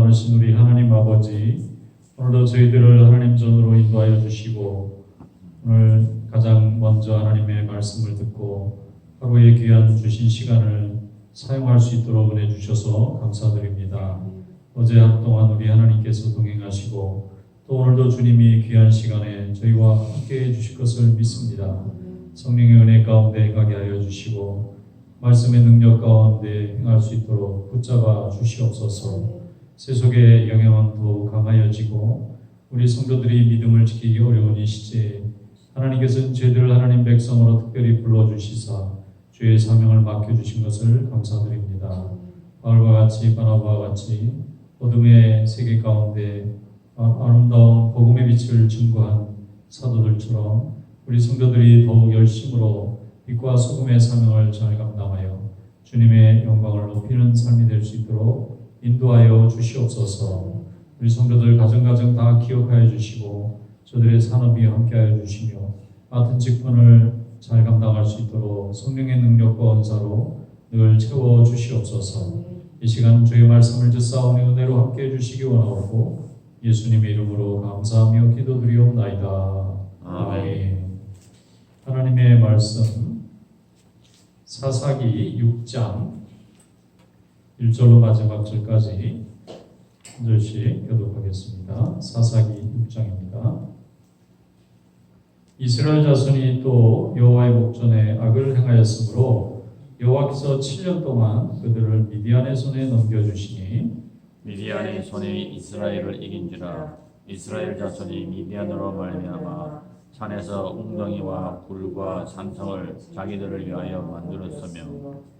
나누신 우리 하나님 아버지 오늘도 저희들을 하나님 전으로 인도하여 주시고 오늘 가장 먼저 하나님의 말씀을 듣고 하루의 귀한 주신 시간을 사용할 수 있도록 은혜 주셔서 감사드립니다. 어제 한동안 우리 하나님께서 동행하시고 또 오늘도 주님이 귀한 시간에 저희와 함께 해 주실 것을 믿습니다. 성령의 은혜 가운데 가게 하여 주시고 말씀의 능력 가운데 행할 수 있도록 붙잡아 주시옵소서. 세속의 영향도 강하여지고 우리 성도들이 믿음을 지키기 어려운 이 시제에 하나님께서는 저희들을 하나님 백성으로 특별히 불러주시사 주의 사명을 맡겨주신 것을 감사드립니다. 바울과 같이 바나바와 같이 어둠의 세계 가운데 아- 아름다운 복음의 빛을 증거한 사도들처럼 우리 성도들이 더욱 열심으로 빛과 소금의 사명을 잘 감당하여 주님의 영광을 높이는 삶이 될 수 있도록 인도하여 주시옵소서. 우리 성도들 가정가정 다 기억하여 주시고 저들의 산업이 함께하여 주시며 맡은 직분을 잘 감당할 수 있도록 성령의 능력과 은사로 늘 채워 주시옵소서. 이 시간 주의 말씀을 듣사오니 은혜로 함께해 주시기 원하옵고 예수님의 이름으로 감사하며 기도드리옵나이다. 아멘. 하나님의 말씀 사사기 6장 1절로 마지막 절까지 한 절씩 교독하겠습니다. 사사기 6장입니다. 이스라엘 자손이 또 여호와의 목전에 악을 행하였으므로 여호와께서 7년 동안 그들을 미디안의 손에 넘겨주시니 미디안의 손에 이스라엘을 이긴지라 이스라엘 자손이 미디안으로 말미암아 산에서 웅덩이와 굴과 산성을 자기들을 위하여 만들었으며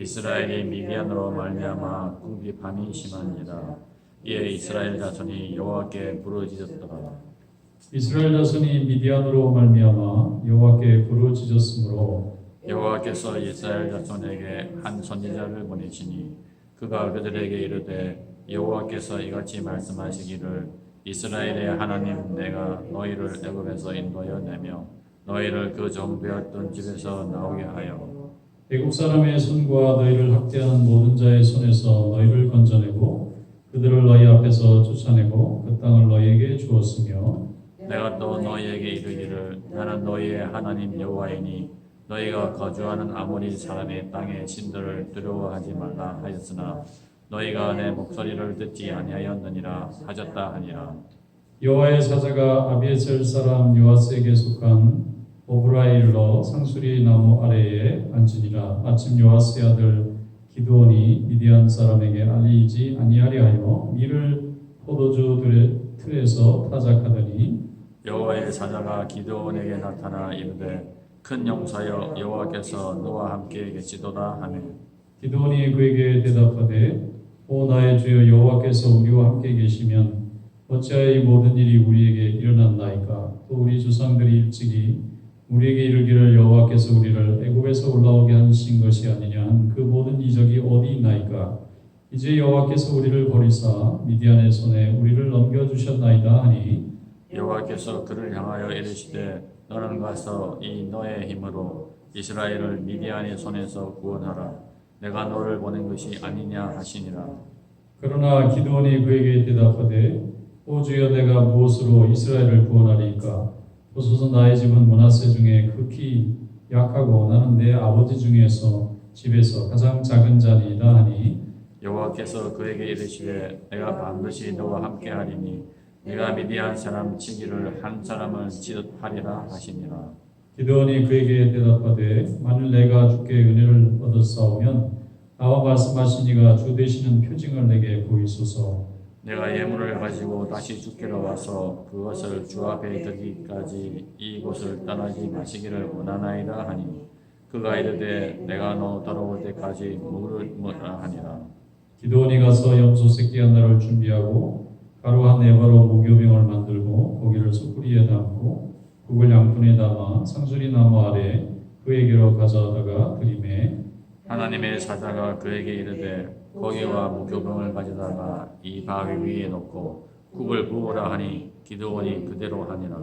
이스라엘이 미디안으로 말미암아 궁핍함이 심한지라 이에 이스라엘 자손이 여호와께 부르짖었더라. 이스라엘 자손이 미디안으로 말미암아 여호와께 부르짖었으므로 여호와께서 이스라엘 자손에게 한 선지자를 보내시니 그가 그들에게 이르되 여호와께서 이같이 말씀하시기를 이스라엘의 하나님 내가 너희를 애굽에서 인도하여 내며 너희를 그 정배였던 집에서 나오게 하여 애국 사람의 손과 너희를 학대하는 모든 자의 손에서 너희를 건져내고 그들을 너희 앞에서 쫓아내고 그 땅을 너희에게 주었으며 내가 또 너희에게 이르기를 나는 너희의 하나님 여호와이니 너희가 거주하는 아모리 사람의 땅의 신들을 두려워하지 말라 하였으나 너희가 내 목소리를 듣지 아니하였느니라 하셨다 하니라. 여호와의 사자가 아비에셀 사람 요아스에게 속한 오브라일로 상수리 나무 아래에 앉으니라. 아침 요아스의 아들 기드온이 미디안 사람에게 알리지 아니하려 하여 밀을 포도주 들의 틀에서 타작하더니 여호와의 사자가 기드온에게 나타나 이르되 큰 용사여 여호와께서 너와 함께 계시도다. 하며 기드온이 그에게 대답하되 오 나의 주여 여호와께서 우리와 함께 계시면 어찌하여 이 모든 일이 우리에게 일어났나이까? 또 우리 조상들이 일찍이 우리에게 이르기를 여호와께서 우리를 애굽에서 올라오게 하신 것이 아니냐 한그 모든 이적이 어디 있나이까? 이제 여호와께서 우리를 버리사 미디안의 손에 우리를 넘겨 주셨나이다 하니 여호와께서 그를 향하여 이르시되 너는 가서 이 너의 힘으로 이스라엘을 미디안의 손에서 구원하라. 내가 너를 보낸 것이 아니냐 하시니라. 그러나 기드온이 그에게 대답하되 오 주여 내가 무엇으로 이스라엘을 구원하리까 보소서 나의 집은 문하세 중에 극히 약하고 나는 내 아버지 중에서 집에서 가장 작은 자니이다 하니 여호와께서 그에게 이르시되 내가 반드시 너와 함께 하리니 네가 미디안 사람 치기를 한 사람을 치듯 하리라 하시니라. 기드온이 그에게 대답하되 만일 내가 주께 은혜를 얻었사오면 나와 말씀하신 이가 주 되시는 표징을 내게 보이소서 내가 예물을 가지고 다시 주께로 와서 그것을 주 앞에 드리기까지 이곳을 떠나지 마시기를 원하나이다 하니 그가 이르되 내가 너 돌아올 때까지 물을 먹으라 하니라. 기드온이 가서 염소 새끼 하나를 준비하고 가루 한 에바로 무교병을 만들고 고기를 숯불위에 담고 국을 양푼에 담아 상수리 나무 아래 그에게로 가져다가 드림에 하나님의 사자가 그에게 이르되 고기와 무교병을 가져다가 이 바위 위에 놓고 국을 부으라 하니 기드온이 그대로 하니라.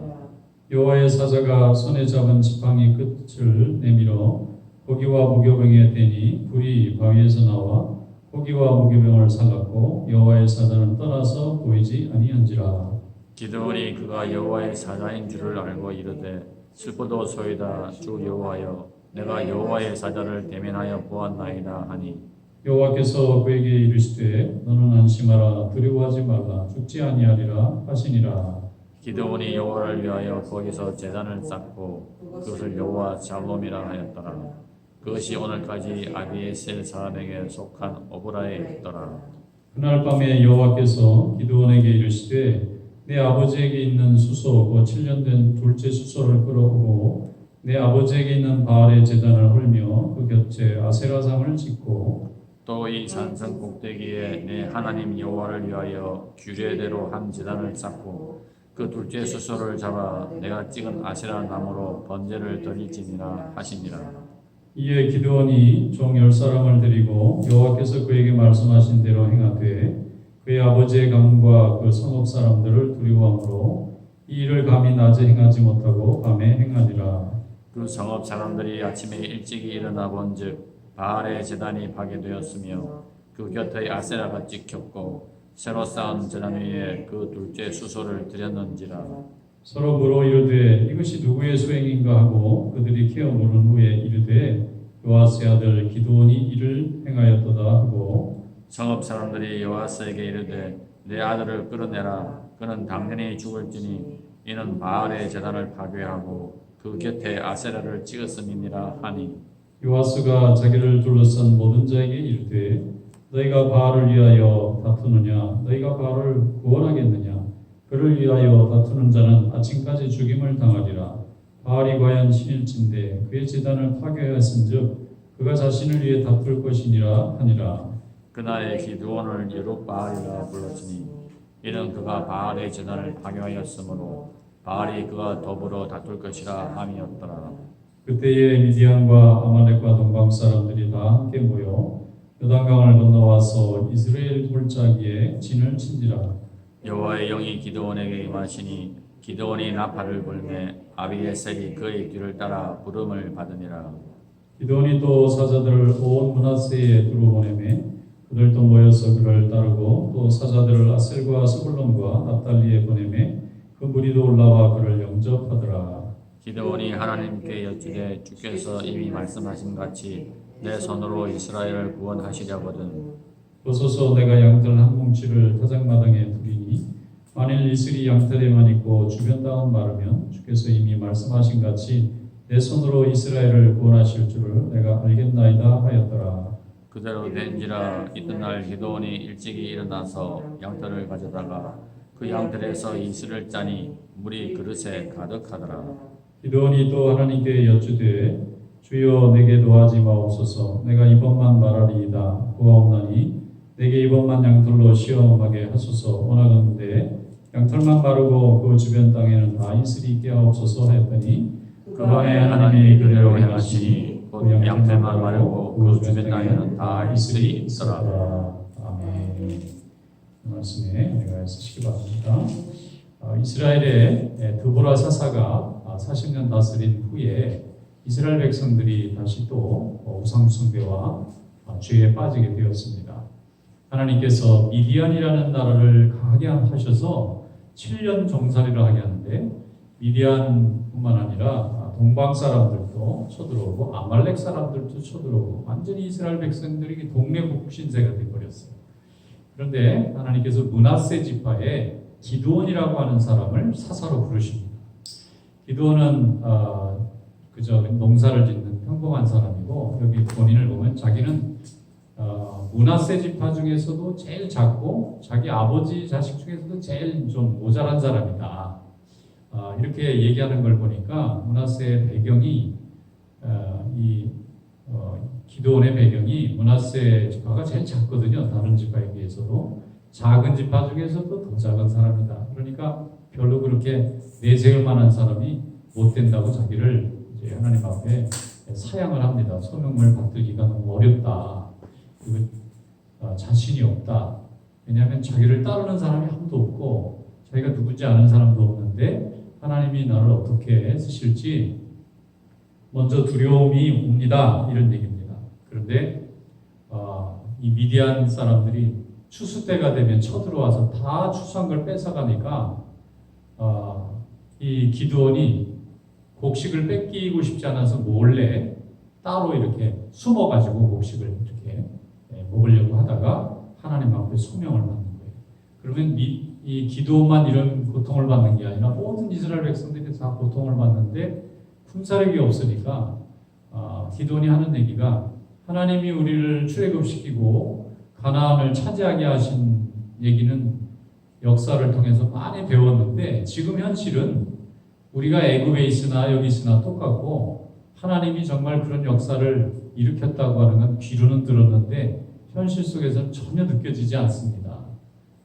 여호와의 사자가 손에 잡은 지팡이 끝을 내밀어 고기와 무교병에 대니 불이 바위에서 나와 고기와 무교병을 살랐고 여호와의 사자는 떠나서 보이지 아니한지라. 기드온이 그가 여호와의 사자인 줄을 알고 이르되 슬퍼도 소이다 주 여호와여 내가 여호와의 사자를 대면하여 보았나이다 하니 여호와께서 그에게 이르시되 너는 안심하라 두려워하지 말라 죽지 아니하리라 하시니라. 기드온이 여호와를 위하여 거기서 제단을 쌓고 그것을 여호와 잘롬이라 하였더라. 그것이 오늘까지 아비에셀 사람에게 속한 오브라에 있더라. 그날 밤에 여호와께서 기드온에게 이르시되 내 아버지에게 있는 수소 곧 7년 된 둘째 수소를 끌어오고 내 아버지에게 있는 바알의 제단을 헐며 그 곁에 아세라상을 짓고 또 이 산성 꼭대기에 내 하나님 여호와를 위하여 규례대로 한 제단을 쌓고 그 둘째 수소를 잡아 내가 찍은 아세라 나무로 번제를 드릴지니라 하시니라 이에 기드온이 종열 사람을 데리고 여호와께서 그에게 말씀하신 대로 행하되 그의 아버지의 가문과 그 성읍 사람들을 두려워하므로 이 일을 감히 낮에 행하지 못하고 밤에 행하니라. 그 성읍 사람들이 아침에 일찍이 일어나 본즉 바알의 제단이 파괴되었으며 그 곁에 아세라가 찍혔고 새로 쌓은 제단 위에 그 둘째 수소를 드렸는지라. 서로 물어 이르되 이것이 누구의 수행인가 하고 그들이 케어 물은 후에 이르되 요아스의 아들 기드온이 이를 행하였도다 하고 성읍 사람들이 여호와스에게 이르되 내 아들을 끌어내라. 그는 당연히 죽을지니 이는 바알의 제단을 파괴하고 그 곁에 아세라를 찍었음이니라 하니 요아스가 자기를 둘러싼 모든 자에게 이르되 너희가 바알을 위하여 다투느냐? 너희가 바알을 구원하겠느냐? 그를 위하여 다투는 자는 아침까지 죽임을 당하리라. 바알이 과연 신일진데 그의 제단을 파괴하였은즉 그가 자신을 위해 다툴 것이니라 하니라. 그날의 기드온을 예루바알이라 불렀으니 이는 그가 바알의 제단을 파괴하였으므로 바알이 그가 더불어 다툴 것이라 함이었더라 그때에 미디안과 아말렉과 동방 사람들이 다 함께 모여 요단강을 건너와서 이스라엘 골짜기에 진을 친지라. 여호와의 영이 기드온에게 임하시니 기드온이 나팔을 불매 아비에셀이 그의 뒤를 따라 부름을 받으니라. 기드온이 또 사자들을 온 문하세에 두루보내매 그들도 모여서 그를 따르고 또 사자들을 아셀과 스불론과 납달리에 보내매 그 무리도 올라와 그를 영접하더라 기드온이 하나님께 여쭈되 주께서 이미 말씀하신 같이 내 손으로 이스라엘을 구원하시려거든. 보소서 내가 양털 한 뭉치를 타작마당에 두리니 만일 이슬이 양털에만 있고 주변 땅은 마르면 주께서 이미 말씀하신 같이 내 손으로 이스라엘을 구원하실 줄을 내가 알겠나이다 하였더라. 그대로 된지라 이튿날 기드온이 일찍이 일어나서 양털을 가져다가 그 양털에서 이슬을 짜니 물이 그릇에 가득하더라 기도원이 또 하나님께 여쭈되 주여 내게 도하지 마옵소서 내가 이번만 말하리이다 구하옵나니 내게 이번만 양털로 시험하게 하소서 원하건대 양털만 마르고 그 주변 땅에는 다 이슬이 있게 하옵소서 하였더니 그 밤에 하나님이 그대로 행하시니 곧 양털만 마르고 그 주변 땅에는 다 이슬이 있더라 아멘. 이 말씀에 내가 쓰시기 바랍니다. 어, 이스라엘의 예, 드보라 사사가 40년 다스린 후에 이스라엘 백성들이 다시 또 어, 우상 숭배와 어, 죄에 빠지게 되었습니다. 하나님께서 미디안이라는 나라를 강하게 하셔서 7년 종살이를 하게 하는데 미디안뿐만 아니라 아, 동방 사람들도 쳐들어오고 아말렉 사람들도 쳐들어오고 완전히 이스라엘 백성들이 동네 북신세가 되어버렸어요. 그런데 하나님께서 문하세 지파에 기드온이라고 하는 사람을 사사로 부르십니다. 기드온은 어, 그저 농사를 짓는 평범한 사람이고 여기 본인을 보면 자기는 어, 문하세 지파 중에서도 제일 작고 자기 아버지 자식 중에서도 제일 좀 모자란 사람이다. 어, 이렇게 얘기하는 걸 보니까 문하세 배경이 어, 이 어, 기도원의 배경이 문하세 지파가 제일 작거든요. 다른 지파에 비해서도 작은 지파 중에서도 더 작은 사람이다. 그러니까 별로 그렇게 내세울 만한 사람이 못 된다고 자기를 이제 하나님 앞에 사양을 합니다. 소명을 받들기가 너무 어렵다. 그리고 어, 자신이 없다. 왜냐하면 자기를 따르는 사람이 아무도 없고 자기가 누군지 아는 사람도 없는데 하나님이 나를 어떻게 쓰실지 먼저 두려움이 옵니다. 이런 얘기입니다. 그런데 어, 이 미디안 사람들이 추수 때가 되면 쳐들어와서 다 추수한 걸 뺏어가니까 어, 이 기드온이 곡식을 뺏기고 싶지 않아서 몰래 따로 이렇게 숨어가지고 곡식을 이렇게 예, 먹으려고 하다가 하나님 앞에 소명을 받는 거예요. 그러면 이, 이 기도만 이런 고통을 받는 게 아니라 모든 이스라엘 백성들이 다 고통을 받는데 품사력이 없으니까 아, 기도니 하는 얘기가 하나님이 우리를 출애굽시키고 가나안을 차지하게 하신 얘기는 역사를 통해서 많이 배웠는데 지금 현실은 우리가 애굽에 있으나 여기 있으나 똑같고 하나님이 정말 그런 역사를 일으켰다고 하는 건 귀로는 들었는데 현실 속에서는 전혀 느껴지지 않습니다.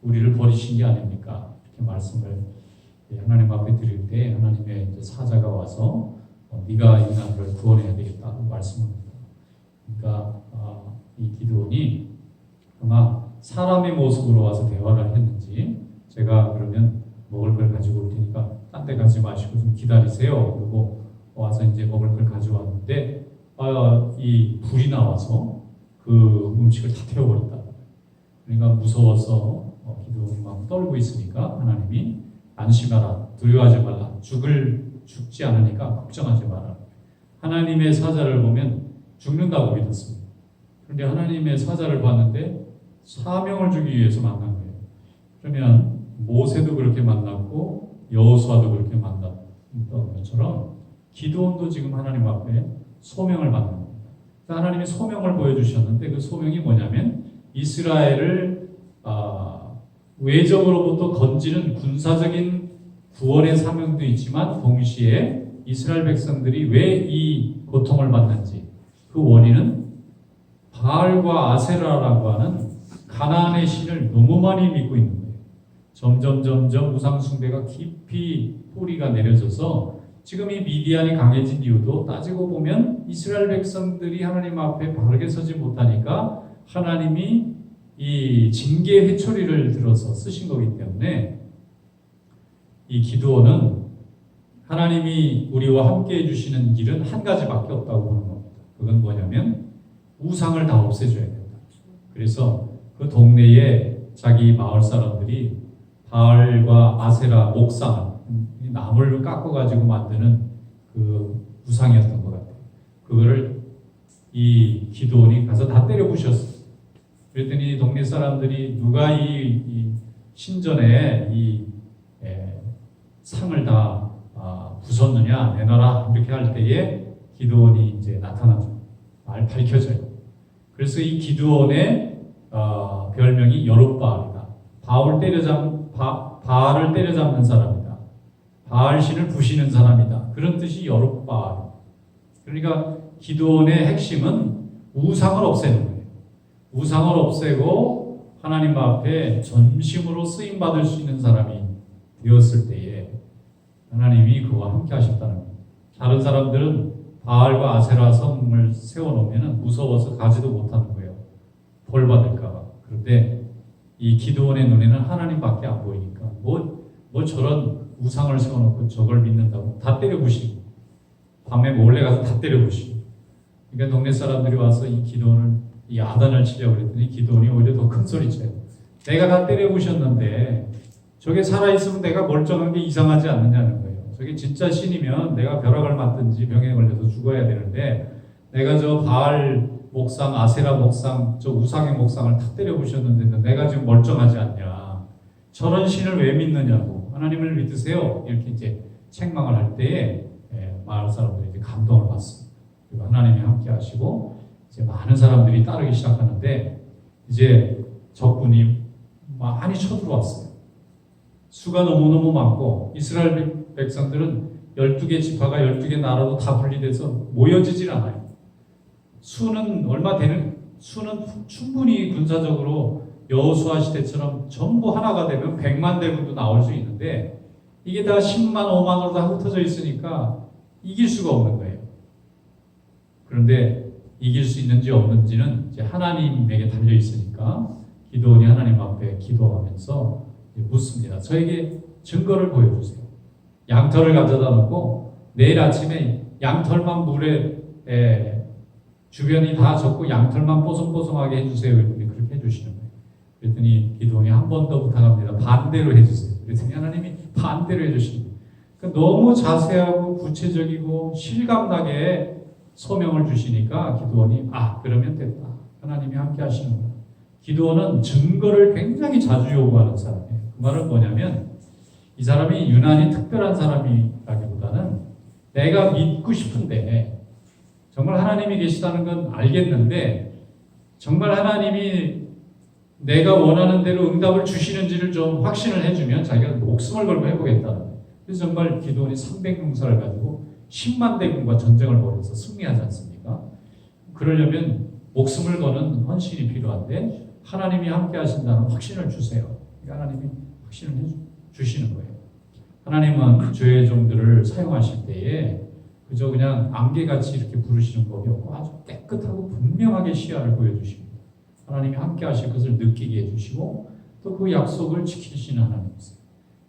우리를 버리신 게 아닙니까? 이렇게 말씀을 하나님 앞에 드릴 때 하나님의 사자가 와서 어, 네가 이 나라를 구원해야 되겠다고 말씀합니다. 그러니까 아, 이 기도원이 아마 사람의 모습으로 와서 대화를 했는지 제가 그러면 먹을 걸 가지고 올 테니까 딴 데 가지 마시고 좀 기다리세요. 그리고 와서 이제 먹을 걸 가져왔는데 아, 이 불이 나와서 그 음식을 다 태워버린다. 그러니까 무서워서 어, 기도원이 막 떨고 있으니까 하나님이 안심하라 두려워하지 말라 죽을 죽지 않으니까 걱정하지 마라. 하나님의 사자를 보면 죽는다고 믿었습니다. 그런데 하나님의 사자를 봤는데 사명을 주기 위해서 만난 거예요. 그러면 모세도 그렇게 만났고 여호수아도 그렇게 만났던 것처럼 기도원도 지금 하나님 앞에 소명을 받는 겁니다. 하나님이 소명을 보여주셨는데 그 소명이 뭐냐면 이스라엘을 아, 외적으로부터 건지는 군사적인 구원의 사명도 있지만 동시에 이스라엘 백성들이 왜 이 고통을 받는지 그 원인은 바알과 아세라라고 하는 가나안의 신을 너무 많이 믿고 있는 거예요. 점점 점점 우상 숭배가 깊이 뿌리가 내려져서 지금 이 미디안이 강해진 이유도 따지고 보면 이스라엘 백성들이 하나님 앞에 바르게 서지 못하니까 하나님이 이 징계 회초리를 들어서 쓰신 거기 때문에 이 기도원은 하나님이 우리와 함께 해주시는 길은 한 가지밖에 없다고 보는 겁니다. 그건 뭐냐면 우상을 다 없애줘야 된다. 그래서 그 동네에 자기 마을 사람들이 바알과 아세라 목상 이 나무를 깎아가지고 만드는 그 우상이었던 것 같아요. 그거를 이 기도원이 가서 다 때려 부셨어. 그랬더니 동네 사람들이 누가 이, 이 신전에 이 에, 상을 다 아, 부쉈느냐 내놔라 이렇게 할 때에 기도원이 이제 나타나죠. 알 밝혀져요. 그래서 이 기도원의 어, 별명이 여룻바알이다. 바울 때려잡 바, 바알을 때려잡는 사람이다. 바알 신을 부시는 사람이다. 그런 뜻이 여룻바알. 그러니까 기도원의 핵심은 우상을 없애는 거예요. 우상을 없애고 하나님 앞에 전심으로 쓰임 받을 수 있는 사람이 되었을 때에 하나님이 그와 함께 하셨다는 거예요. 다른 사람들은 바알과 아세라 성을 세워놓으면 무서워서 가지도 못하는 거예요. 벌 받을까봐. 그런데 이 기도원의 눈에는 하나님밖에 안 보이니까 뭐, 뭐 저런 우상을 세워놓고 저걸 믿는다고 다 때려부시고 밤에 몰래 가서 다 때려부시고 그러니까 동네 사람들이 와서 이 기도원을 이 아단을 치려고 그랬더니 기도원이 오히려 더 큰 소리 쳐요. 내가 다 때려부셨는데 저게 살아있으면 내가 멀쩡한 게 이상하지 않느냐는 거예요. 저게 진짜 신이면 내가 벼락을 맞든지 병에 걸려서 죽어야 되는데 내가 저 바알 목상, 아세라 목상, 저 우상의 목상을 다 때려부셨는데 내가 지금 멀쩡하지 않냐. 저런 신을 왜 믿느냐고. 하나님을 믿으세요. 이렇게 이제 책망을 할 때에 예, 마을 사람들이 이제 감동을 받습니다. 그리고 하나님이 함께 하시고 이제 많은 사람들이 따르기 시작하는데 이제 적군이 많이 쳐들어왔어요. 수가 너무너무 많고 이스라엘 백- 백성들은 12개 지파가 12개 나라로 다 분리돼서 모여지질 않아요. 수는 얼마 되는 수는 충분히 군사적으로 여호수아 시대처럼 전부 하나가 되면 100만 대군도 나올 수 있는데 이게 다 10만, 5만으로 다 흩어져 있으니까 이길 수가 없는 거예요. 그런데 이길 수 있는지 없는지는 이제 하나님에게 달려 있으니까 기도원이 하나님 앞에 기도하면서 묻습니다. 저에게 증거를 보여주세요. 양털을 가져다 놓고 내일 아침에 양털만 물에 에, 주변이 다 젖고 양털만 뽀송뽀송하게 해주세요. 그랬더니 그렇게 해주시는 거예요. 그랬더니 기도원이 한 번 더 부탁합니다. 반대로 해주세요. 그랬더니 하나님이 반대로 해주시는 거예요. 그러니까 너무 자세하고 구체적이고 실감나게 소명을 주시니까 기도원이 아 그러면 됐다. 하나님이 함께 하시는구나. 기도원은 증거를 굉장히 자주 요구하는 사람이에요. 그 말은 뭐냐면 이 사람이 유난히 특별한 사람이라기보다는 내가 믿고 싶은데 정말 하나님이 계시다는 건 알겠는데 정말 하나님이 내가 원하는 대로 응답을 주시는지를 좀 확신을 해주면 자기가 목숨을 걸고 해보겠다는 거예요. 그래서 정말 기도원이 300용사를 가지고 10만 대군과 전쟁을 벌여서 승리하지 않습니까? 그러려면 목숨을 거는 헌신이 필요한데 하나님이 함께 하신다는 확신을 주세요. 하나님이 확신을 해 주시는 거예요. 하나님은 죄의 종들을 사용하실 때에 그저 그냥 안개같이 이렇게 부르시는 법이 없고 아주 깨끗하고 분명하게 시야를 보여주십니다. 하나님이 함께 하실 것을 느끼게 해주시고 또 그 약속을 지키시는 하나님이세요.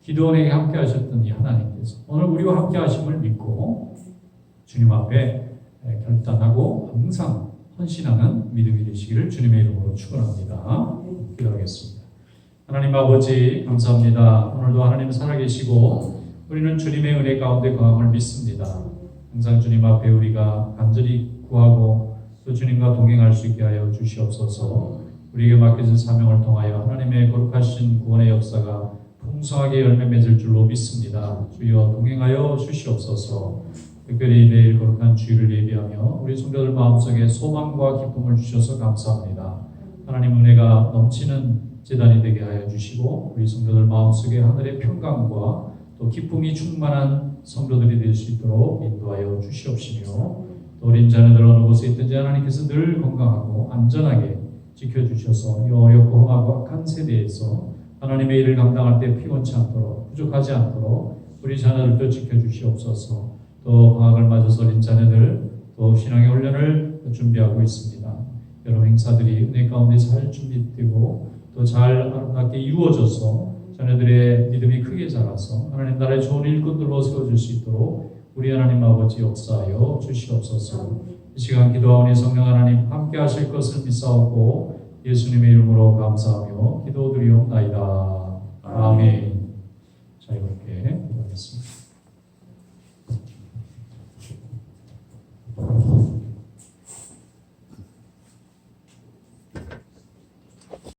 기도원에게 함께 하셨던 이 하나님께서 오늘 우리와 함께 하심을 믿고 주님 앞에 결단하고 항상 헌신하는 믿음이 되시기를 주님의 이름으로 축원합니다. 기도하겠습니다. 하나님 아버지 감사합니다. 오늘도 하나님 살아계시고 우리는 주님의 은혜 가운데 거함을 믿습니다. 항상 주님 앞에 우리가 간절히 구하고 또 주님과 동행할 수 있게 하여 주시옵소서. 우리에게 맡겨진 사명을 통하여 하나님의 거룩하신 구원의 역사가 풍성하게 열매 맺을 줄로 믿습니다. 주여 동행하여 주시옵소서. 특별히 내일 거룩한 주일을 예비하며 우리 성도들 마음속에 소망과 기쁨을 주셔서 감사합니다. 하나님 은혜가 넘치는 재단이 되게 하여 주시고 우리 성도들 마음속에 하늘의 평강과 또 기쁨이 충만한 성도들이 될 수 있도록 인도하여 주시옵시며 또 어린 자녀들 어느 곳에 있든지 하나님께서 늘 건강하고 안전하게 지켜주셔서 이 어렵고 험하고 악한 세대에서 하나님의 일을 감당할 때 피곤치 않도록 부족하지 않도록 우리 자녀들도 지켜주시옵소서 또 방학을 맞아서 어린 자녀들 또 신앙의 훈련을 준비하고 있습니다. 여러 행사들이 은혜 가운데 잘 준비되고 또 잘 아름답게 이루어져서 자녀들의 믿음이 크게 자라서 하나님 나라의 좋은 일꾼들로 세워줄 수 있도록 우리 하나님 아버지 역사하여 주시옵소서. 이 시간 기도하오니 성령 하나님 함께 하실 것을 믿사옵고 예수님의 이름으로 감사하며 기도드리옵나이다. 아멘. 자 이렇게 기도하겠습니다.